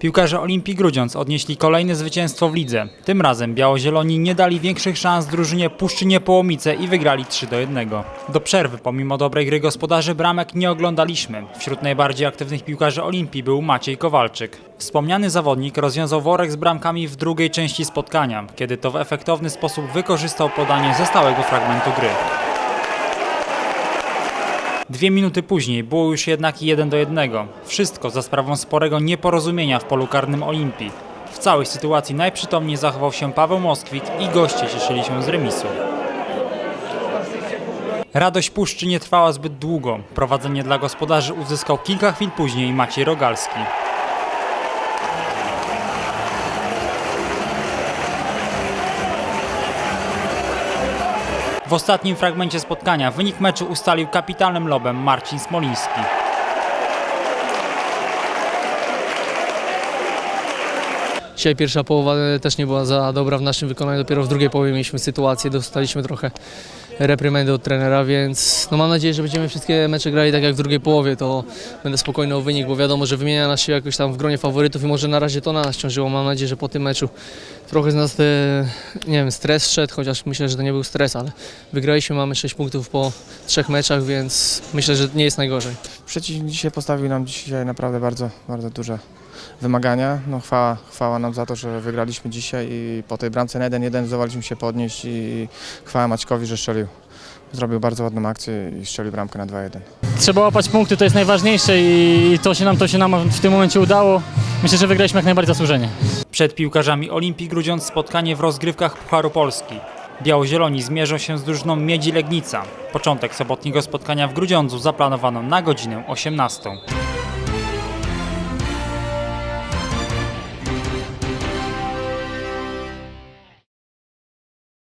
Piłkarze Olimpii Grudziądz odnieśli kolejne zwycięstwo w lidze. Tym razem biało-zieloni nie dali większych szans drużynie Puszczynie Połomice i wygrali 3 do 1. Do przerwy, pomimo dobrej gry gospodarzy, bramek nie oglądaliśmy. Wśród najbardziej aktywnych piłkarzy Olimpii był Maciej Kowalczyk. Wspomniany zawodnik rozwiązał worek z bramkami w drugiej części spotkania, kiedy to w efektowny sposób wykorzystał podanie ze stałego fragmentu gry. Dwie minuty później było już jednak 1 do 1. Wszystko za sprawą sporego nieporozumienia w polu karnym Olimpii. W całej sytuacji najprzytomniej zachował się Paweł Moskwik i goście cieszyli się z remisu. Radość Puszczy nie trwała zbyt długo. Prowadzenie dla gospodarzy uzyskał kilka chwil później Maciej Rogalski. W ostatnim fragmencie spotkania wynik meczu ustalił kapitalnym lobem Marcin Smoliński. Dzisiaj pierwsza połowa e, też nie była za dobra w naszym wykonaniu, dopiero w drugiej połowie mieliśmy sytuację, dostaliśmy trochę reprymendy od trenera, więc no mam nadzieję, że będziemy wszystkie mecze grali tak jak w drugiej połowie, to będę spokojny o wynik, bo wiadomo, że wymienia nas się jakoś tam w gronie faworytów i może na razie to na nas ciążyło. Mam nadzieję, że po tym meczu trochę z nas, e, nie wiem, stres szedł, chociaż myślę, że to nie był stres, ale wygraliśmy, mamy 6 punktów po trzech meczach, więc myślę, że nie jest najgorzej. Przeciwnik dzisiaj postawił nam dzisiaj naprawdę bardzo, bardzo duże wymagania. No chwała, chwała nam za to, że wygraliśmy dzisiaj i po tej bramce na 1-1 zdołaliśmy się podnieść i chwała Maćkowi, że strzelił. Zrobił bardzo ładną akcję i strzelił bramkę na 2-1. Trzeba łapać punkty, to jest najważniejsze i to się nam, to się nam w tym momencie udało. Myślę, że wygraliśmy jak najbardziej zasłużenie. Przed piłkarzami Olimpii Grudziądz spotkanie w rozgrywkach Pucharu Polski. Biało-zieloni zmierzą się z drużyną Miedzi Legnica. Początek sobotniego spotkania w Grudziądzu zaplanowano na godzinę 18.